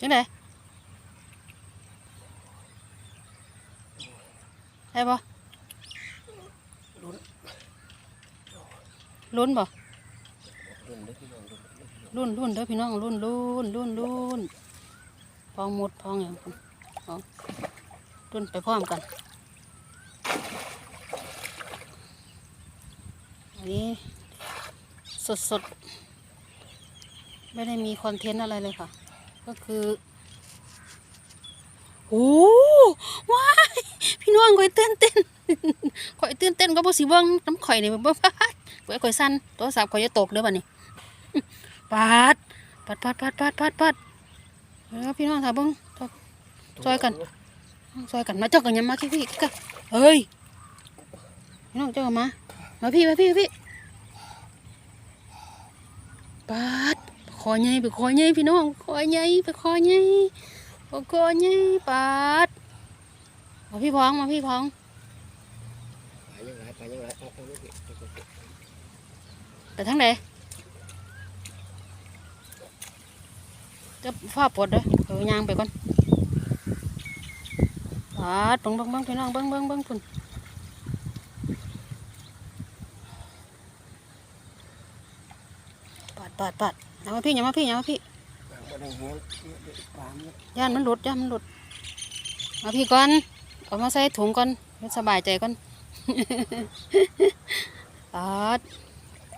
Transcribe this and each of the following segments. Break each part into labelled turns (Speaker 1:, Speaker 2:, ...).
Speaker 1: จังไดได้ปะลุ้นบ่
Speaker 2: รุ่นเด้อพี่น้องรุ่น
Speaker 1: รุ่นรุ่นเด้อพี่น้องรุ่นรุ่นรุ่นรุ่นพองหมดพองอย่างพุ่นพองรุ่นไปพร้อมกันอันนี้สดสดๆไม่ได้มีคอนเทนต์อะไรเลยค่ะ ก็คือโอ้ว้ายพี่น้องข่อยเต้นเต้นข่อยเต้นเต้นก็บ่สิเบิ่งน้ำข่อยนี่บ่พลาดข่อยข่อยสั่นโทรศัพท์ข่อยจะตกเด้อบัดนี้ปาดปัดปัดปัดปัดปัดปัดเออพี่น้องค่ะเบิ้งซอยกันซอยกันมาเจ้ากันยังมาพี่พี่กันเฮ้ยพี่น้องเจ้ากันมามาพี่มาพี่พี่ปาด อใหญ่ไปคอใหญ่พี่น้องคอใหญ่ไปคอใหญ่ไปคอใหญ่ปาดมาพี่พองมาพี่พอง
Speaker 2: ไปยังไงไปยังไงเอาเอาลูกพี่เอาลูกพี่
Speaker 1: ไปทางไหนจะฟ้าปวดเด้อเออย่างไปก่อนปาดเบังเบังเบังพี่น้องเบังเบังเบังพุ่นปาดปาดปาด อย่ามาพี่อย่ามาพี่อย่ามาพี่
Speaker 2: บ่ได้เห็นปลาเนี่ย
Speaker 1: ย่านมันหลุดย่านมันหลุดมาพี่ก่อนเอามาใส่ถุงก่อนให้สบายใจก่อนปาด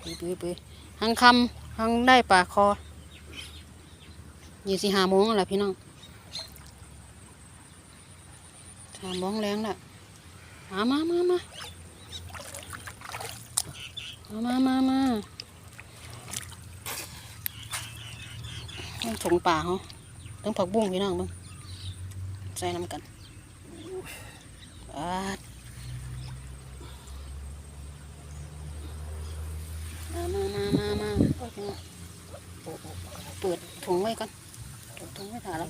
Speaker 1: ปุยปุยปุยหังคำหังได้ปลาคอยี่สิห้าโมงแล้วล่ะพี่น้องสามโมงแรงและมามามามามามามามาต้อง ถงป่าเขาต้องผักบุ้งพี่น้องบ้างใส่น้ำกันปาดมามามามามาเปิดถุงไว้ก่อนเปิดถุงไว้ถ่าแล้ว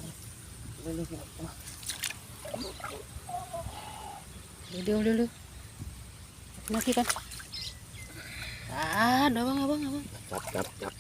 Speaker 2: เร็วๆพี่น้องมา
Speaker 1: เร็วเร็วเร็วมาพี่กันอ่าเดี๋ยวบ้างเอาเบ้างเอาเบ้าง
Speaker 2: จับจับจับ